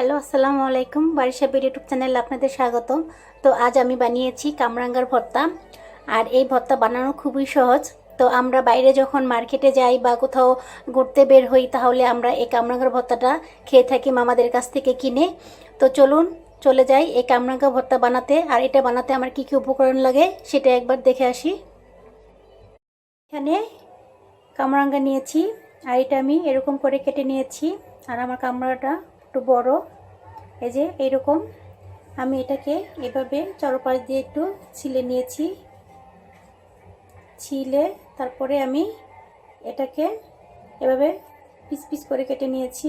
Hello, আসসালামু আলাইকুম। বারিশাবির YouTube চ্যানেলে আপনাদের স্বাগতম। তো আজ আমি বানিয়েছি কামরাঙ্গার ভর্তা। আর এই ভর্তা বানানো খুবই সহজ। তো আমরা বাইরে যখন মার্কেটে যাই বা কোথাও ঘুরতে বের হই, তাহলে আমরা এই কামরাঙ্গার ভর্তাটা খেয়ে থাকি মামাদের কাছ থেকে কিনে। তো চলুন, চলে যাই এই কামরাঙ্গা ভর্তা বানাতে। আর এটা বানাতে আমার কী কী উপকরণ লাগে, সেটা একবার দেখে আসি। এখানে কামরাঙ্গা নিয়েছি। আর এটা আমি এরকম করে কেটে নিয়েছি। আর আমার কামরাটা একটু বড়। এই যে এরকম আমি এটাকে এভাবে চরপাশ দিয়ে একটু ছিলে নিয়েছি। ছিলে তারপরে আমি এটাকে এভাবে পিস পিস করে কেটে নিয়েছি।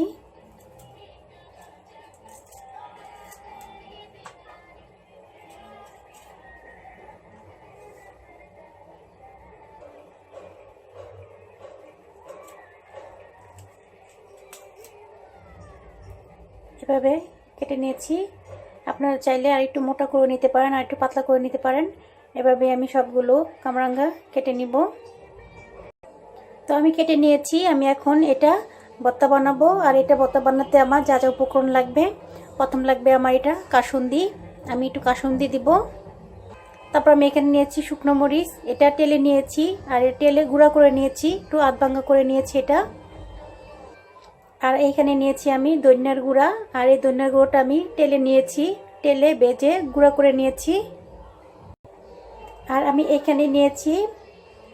এভাবে কেটে নিয়েছি। আপনারা চাইলে আর একটু মোটা করে নিতে পারেন আর একটু পাতলা করে নিতে পারেন। এভাবে আমি সবগুলো কামরাঙ্গা কেটে নিব। তো আমি কেটে নিয়েছি, আমি এখন এটা ভর্তা বানাবো। আর এটা ভর্তা বানাতে আমার যা যা উপকরণ লাগবে, প্রথম লাগবে আমার এটা কাসুন্দি। আমি একটু কাসুন্দি দিব। তারপর আমি এখানে নিয়েছি শুকনো মরিচ। এটা টেলে নিয়েছি, আর তেলে গুঁড়া করে নিয়েছি, একটু আধ করে নিয়েছি এটা। আর এইখানে নিয়েছি আমি দৈন্যার গুঁড়া। আর এই দৈন্যার গুঁড়োটা আমি টেলে নিয়েছি। টেলে বেজে গুঁড়া করে নিয়েছি। আর আমি এখানে নিয়েছি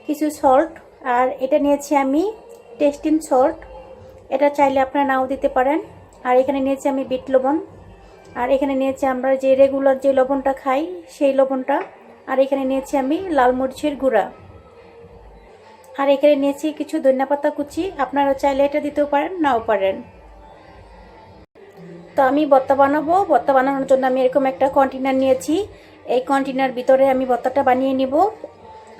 কিছু সল্ট আর এটা নিয়েছি আমি টেস্টিন সল্ট এটা চাইলে আপনারা নাও দিতে পারেন। আর এখানে নিয়েছি আমি বিট লবণ। আর এখানে নিয়েছি আমরা যে রেগুলার যে লবণটা খাই, সেই লবণটা। আর এখানে নিয়েছি আমি লাল মরিচের গুঁড়া। আর এখানে নিয়েছি কিছু ধনিয়া পাতা কুচি। আপনারা চাইলে এটা দিতেও পারেন, নাও পারেন। তো আমি ভর্তা বানাবো। ভর্তা বানানোর জন্য আমি এরকম একটা কন্টেনার নিয়েছি। এই কন্টেনার ভিতরে আমি ভর্তাটা বানিয়ে নিব।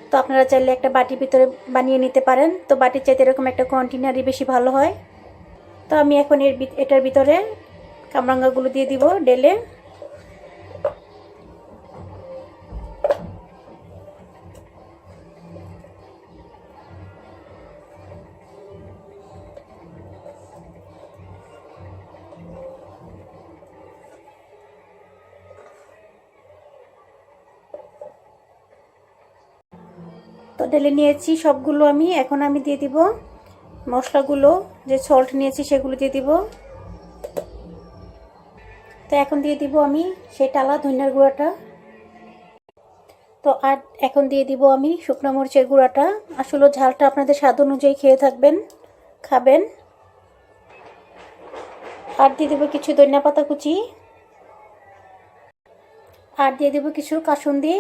তো আপনারা চাইলে একটা বাটির ভিতরে বানিয়ে নিতে পারেন। তো বাটির চাইতে এরকম একটা কন্টেনারই বেশি ভালো হয়। তো আমি এখন এর এটার ভিতরে কামরাঙ্গাগুলো দিয়ে দিব ডেলে ঢেলে নিয়েছি সবগুলো আমি। এখন আমি দিয়ে দিব মশলাগুলো, যে সল্ট নিয়েছি সেগুলো দিয়ে দিব। তো এখন দিয়ে দিব আমি সেই টালা ধনিয়ার গুঁড়াটা। তো আর এখন দিয়ে দিব আমি শুকনো মরিচের গুঁড়াটা। আসলে ঝালটা আপনাদের স্বাদ অনুযায়ী খেয়ে থাকবেন, খাবেন। আর দিয়ে দেবো কিছু ধনিয়া পাতা কুচি। আর দিয়ে দেবো কিছু কাসুন্দি।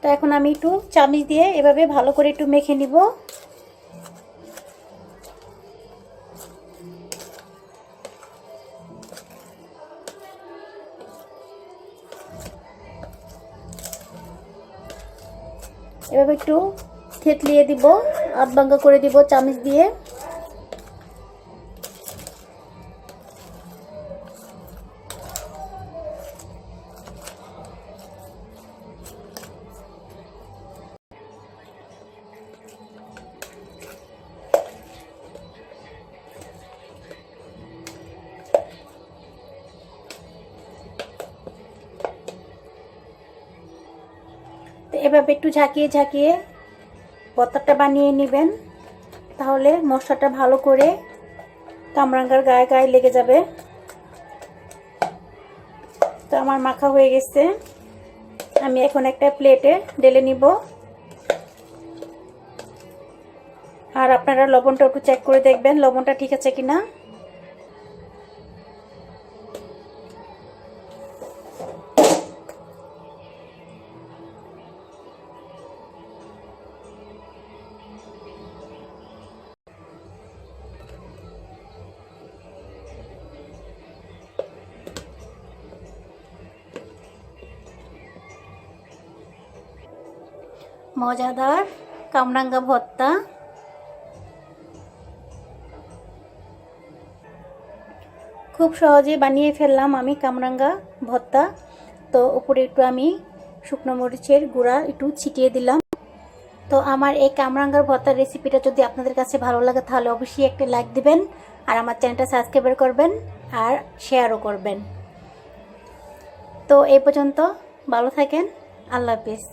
তো এখন আমি একটু চামিচ দিয়ে এভাবে ভালো করে একটু মেখে নিব। এভাবে একটু থেতলিয়ে দিব ভাঙ্গা করে দিব চামিচ দিয়ে। তো এভাবে একটু ঝাঁকিয়ে ঝাঁকিয়ে ভর্তাটা বানিয়ে নেবেন। তাহলে মশলাটা ভালো করে কামরাঙ্গার গায়ে গায়ে লেগে যাবে। তো আমার মাখা হয়ে গেছে। আমি এখন একটা প্লেটে ঢেলে নিব। আর আপনারা লবণটা একটু চেক করে দেখবেন, লবণটা ঠিক আছে কিনা। মজাদার কামরাঙ্গা ভর্তা। খুব সহজে বানিয়ে ফেললাম আমি কামরাঙ্গা ভর্তা। তো উপরে একটু আমি শুকনো মরিচের গুঁড়া একটু ছিটিয়ে দিলাম। তো আমার এই কামরাঙ্গার ভর্তার রেসিপিটা যদি আপনাদের কাছে ভালো লাগে, তাহলে অবশ্যই একটা লাইক দিবেন আর আমার চ্যানেলটা সাবস্ক্রাইব করবেন আর শেয়ারও করবেন। তো এই পর্যন্ত ভালো থাকেন, আল্লাহ হাফিজ।